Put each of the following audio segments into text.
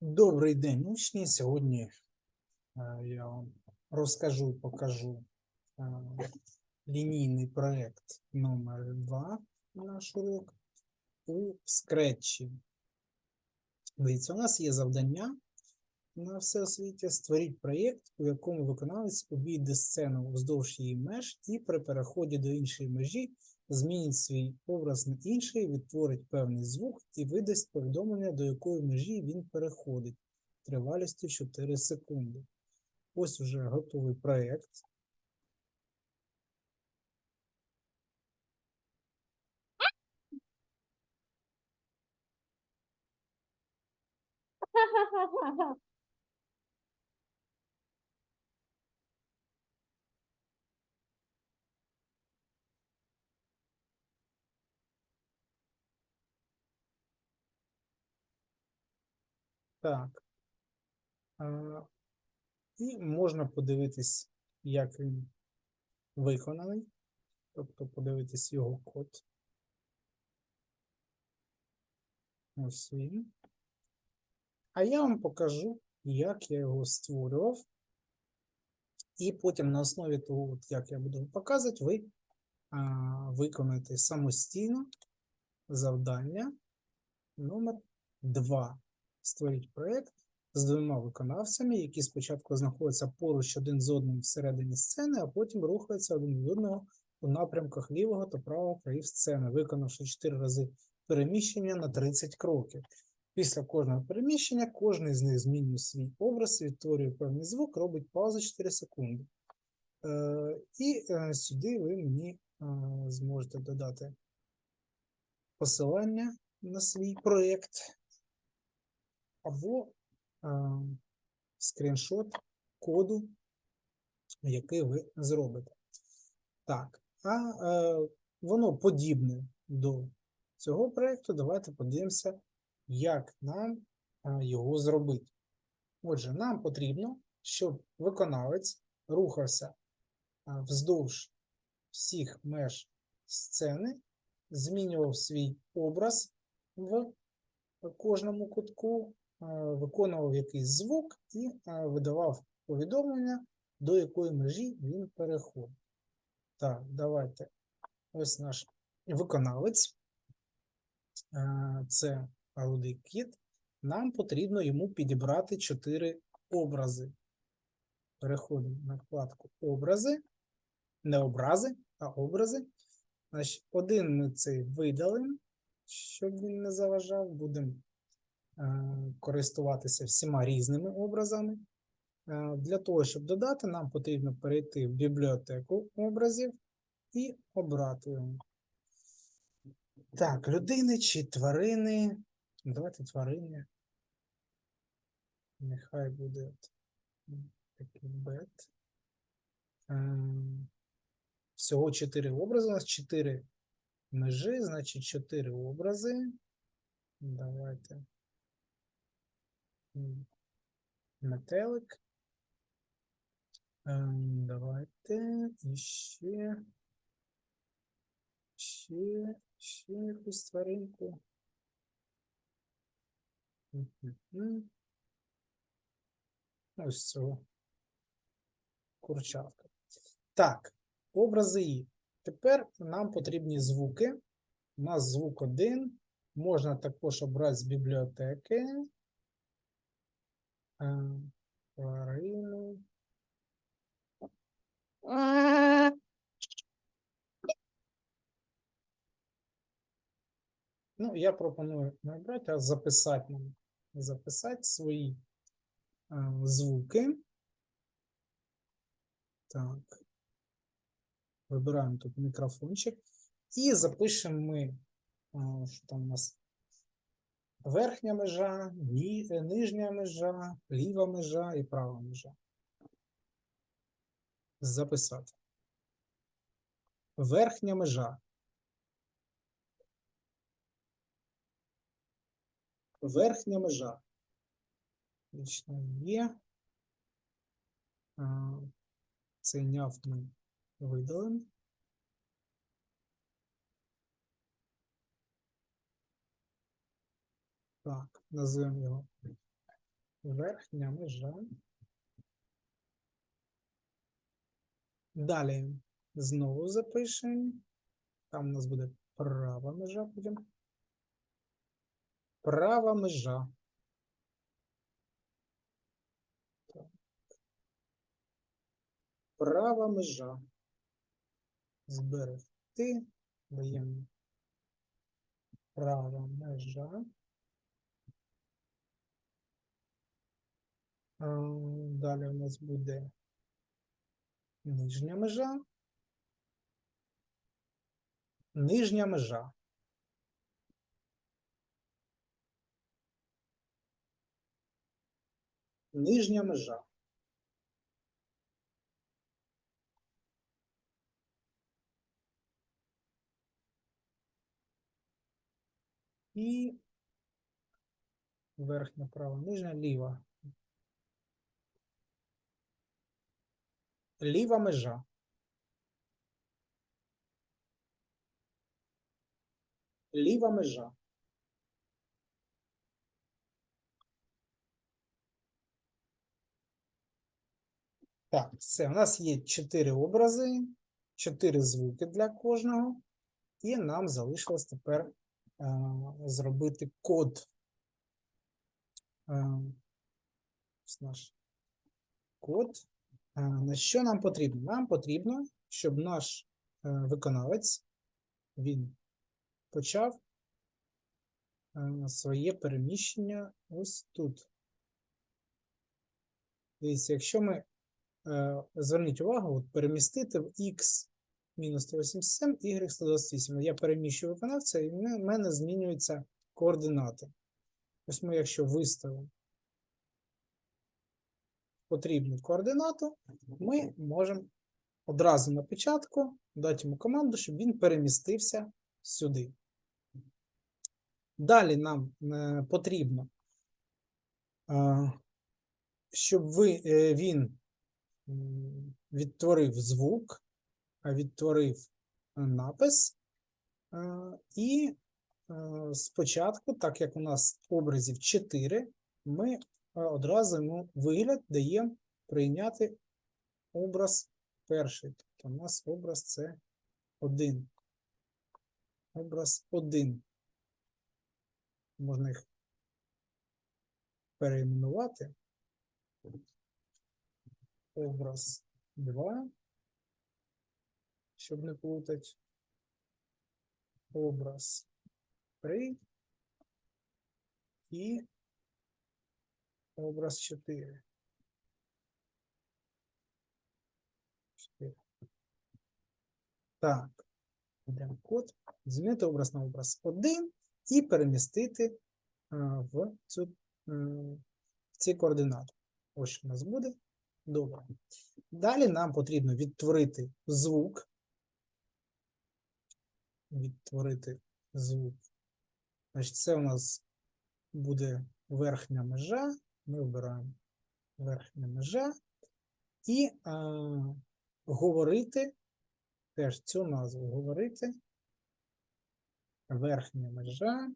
Добрий день, учні. Сьогодні е, я вам розкажу, і покажу е, лінійний проєкт номер 2 наш урок у скретчі. Дивіться, у нас є завдання на всеосвіті. Створіть проєкт, у якому виконавець обійде сцену вздовж її меж і при переході до іншої межі змінить свій образ на інший, відтворить певний звук і видасть повідомлення, до якої межі він переходить тривалістю 4 секунди. Ось уже готовий проєкт. Так. І можна подивитись, як він виконаний. Тобто подивитись його код. Ось він. А я вам покажу, як я його створював. І потім на основі того, як я буду показувати, ви а, виконаєте самостійно завдання номер 2. Створіть проєкт з двома виконавцями, які спочатку знаходяться поруч один з одним всередині сцени, а потім рухаються один від одного у напрямках лівого та правого країв сцени, виконавши 4 рази переміщення на 30 кроків. Після кожного переміщення кожен з них змінює свій образ, відтворює певний звук, робить паузу 4 секунди. Е, і е, сюди ви мені е, зможете додати посилання на свій проєкт або е, скріншот коду, який ви зробите. Так, а е, воно подібне до цього проєкту. Давайте подивимося, як нам е, його зробити. Отже, нам потрібно, щоб виконавець рухався вздовж всіх меж сцени, змінював свій образ в кожному кутку, виконував якийсь звук і е, видавав повідомлення, до якої межі він переходить. Так, давайте. Ось наш виконавець. Е, Це Kit. Нам потрібно йому підібрати 4 образи. Переходимо на вкладку Образи. Не образи, а образи. Значить, один ми цей видалимо, щоб він не заважав. Будемо е, користуватися всіма різними образами. Е, Для того, щоб додати, нам потрібно перейти в бібліотеку образів і обрати його. Так, людини чи тварини. Давайте тварини. Нехай буде такий бет. Ем, Всього 4 образи. У нас 4 межі, значить 4 образи. Давайте. Метелик. Ем, Давайте і ще. Ще, якусь тваринку. Ось цього курчатка. Так, образи є. Тепер нам потрібні звуки. У нас звук один. Можна також обрати з бібліотеки. Тварину. Ну, я пропоную не брати, а записати нам. Записати свої е, звуки. Так. Вибираємо тут мікрофончик. І запишемо ми, е, що там у нас верхня межа, е, нижня межа, ліва межа і права межа. Записати. Верхня межа. верхня межа. Вічно є. Цей няв ми видалимо. Так, назвемо його Верхня межа. Далі знову запишемо. Там у нас буде права межа потім. Права межа. Так. Права межа. Зберегти. Даємо права межа. Далі у нас буде нижня межа. Нижня межа. Нижня межа. І верхня права, нижня ліва. Ліва межа. Ліва межа. Так, все. У нас є чотири образи, чотири звуки для кожного. І нам залишилось тепер е, зробити код. Е, наш код. На що нам потрібно? Нам потрібно, щоб наш е, виконавець він почав е, своє переміщення ось тут. Дивіться, якщо ми е, зверніть увагу, от перемістити в x мінус 187, y 128. Я переміщую виконавця, і в мене змінюються координати. Ось ми, якщо виставимо потрібну координату, ми можемо одразу на початку дати йому команду, щоб він перемістився сюди. Далі нам е, потрібно, е, щоб ви, е, він відтворив звук, відтворив напис. І спочатку, так як у нас образів 4, ми одразу йому вигляд даємо прийняти образ перший. Тобто у нас образ це 1. Образ 1. Можна їх перейменувати. Образ 2. Щоб не плутати. Образ 3. І образ 4. 4. Так. Йдемо код. Змінити образ на образ 1 і перемістити в, цю, в ці координати. Ось що у нас буде. Добре. Далі нам потрібно відтворити звук. Відтворити звук. Значить, це у нас буде верхня межа. Ми обираємо верхня межа. І а, говорити, теж цю назву говорити. Верхня межа.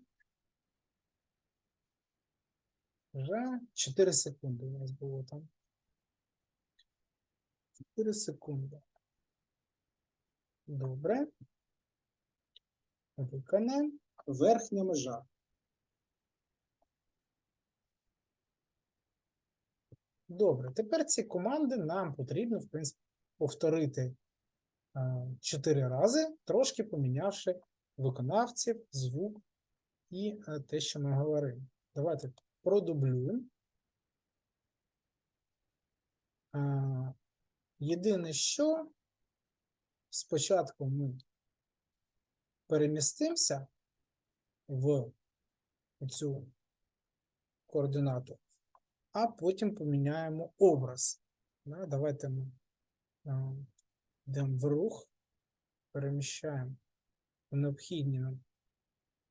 Межа 4 секунди у нас було там. 4 секунди. Добре. Виконаємо. Верхня межа. Добре, тепер ці команди нам потрібно, в принципі, повторити е, чотири рази, трошки помінявши виконавців, звук і е, те, що ми говорили. Давайте продублюємо. Е, Єдине, що спочатку ми перемістимося в цю координату, а потім поміняємо образ. Да, давайте ми йдемо в рух, переміщаємо необхідні нам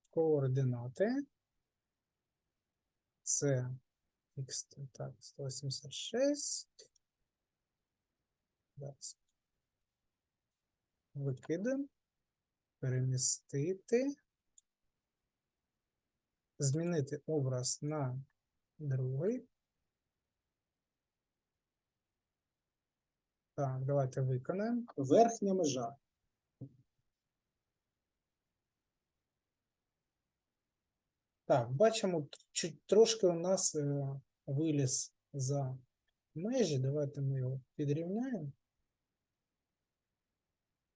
координати. Це x, так, 186. Зараз. Викидаємо. Перемістити. Змінити образ на другий. Так, давайте виконаємо. Верхня межа. Так, бачимо, чуть трошки у нас е, виліз за межі. Давайте ми його підрівняємо.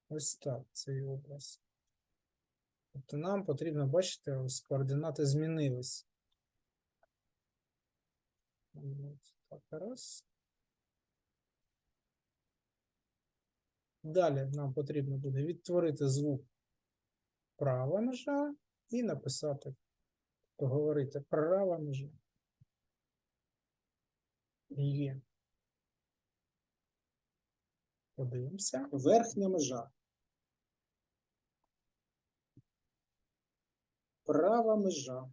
Ось так, цей образ. Тобто нам потрібно бачити, ось координати змінились. Ось Так, раз. Далі нам потрібно буде відтворити звук права межа і написати то говорити права межа. Є. Подивимося. Верхня межа. Права межа.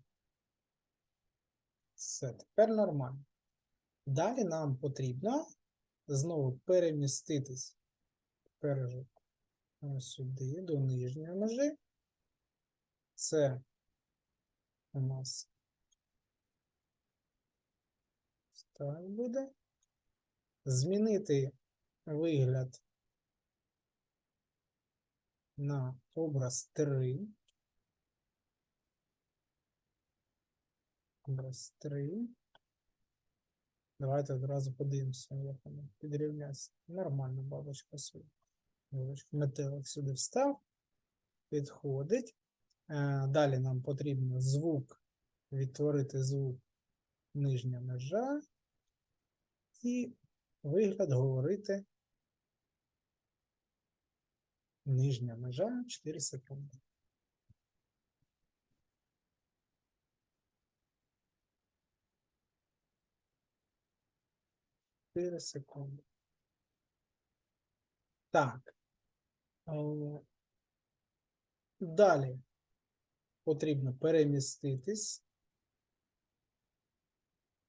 Все, тепер нормально. Далі нам потрібно знову переміститись пережив сюди, до нижньої межі. Це у нас так буде. Змінити вигляд на образ 3. Образ 3. Давайте одразу подивимося, як воно підрівняється. Нормально бабочка собі. Метелик сюди встав. Підходить. Е, Далі нам потрібно звук, відтворити звук нижня межа. І вигляд говорити нижня межа 4 секунди. Чотири секунди. Так. Е, Далі потрібно переміститись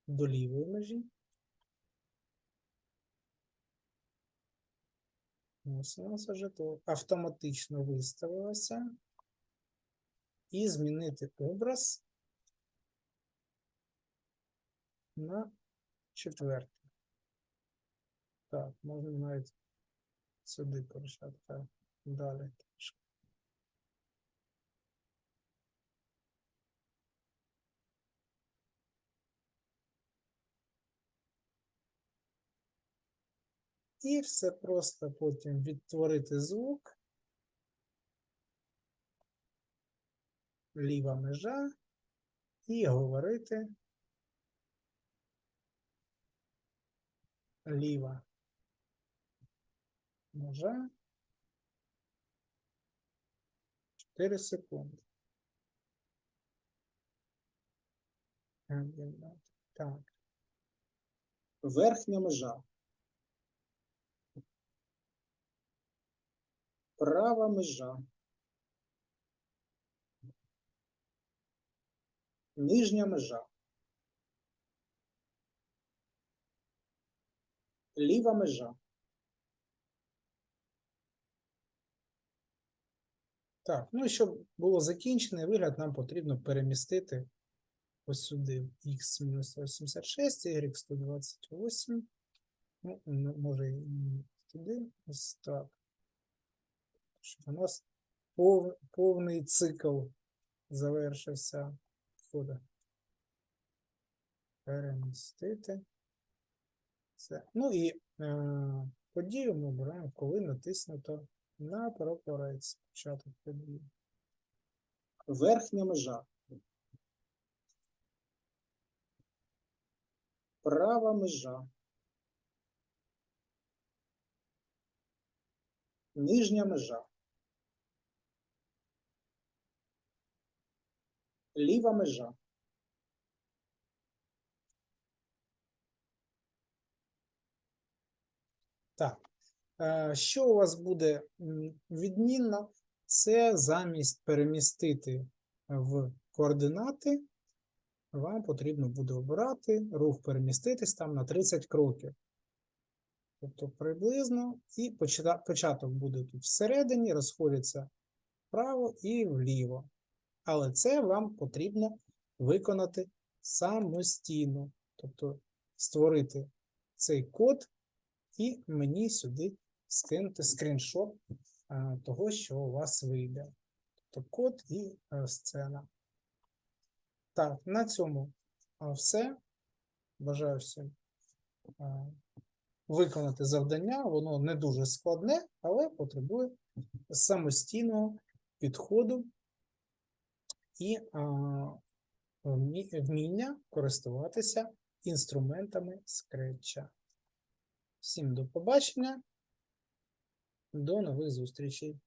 до лівої межі. Ось у нас вже то автоматично виставилося. І змінити образ на четвертий. Так, можна навіть сюди почати. Далі. І все просто потім відтворити звук. Ліва межа і говорити ліва межа 4 секунди. Так. Верхня межа. Права межа. Нижня межа. Ліва межа. Так, ну і щоб було закінчений вигляд, нам потрібно перемістити ось сюди x-186, y128. Ну, ну, може і туди, ось так. Щоб у нас пов, повний цикл завершився. Входа. Перемістити. Все. Ну і е, подію ми обираємо, коли натиснуто на прапорець. Початок події. Верхня межа. Права межа. Нижня межа. Ліва межа. Так. Е, Що у вас буде відмінно? Це замість перемістити в координати, вам потрібно буде обирати рух переміститись там на 30 кроків. Тобто приблизно, і початок буде тут всередині, розходиться вправо і вліво. Але це вам потрібно виконати самостійно. Тобто створити цей код і мені сюди скинути скріншот е, того, що у вас вийде. Тобто код і е, сцена. Так, на цьому е, все. Бажаю всім виконати завдання. Воно не дуже складне, але потребує самостійного підходу і вміння користуватися інструментами скретча. Всім до побачення. До нових зустрічей.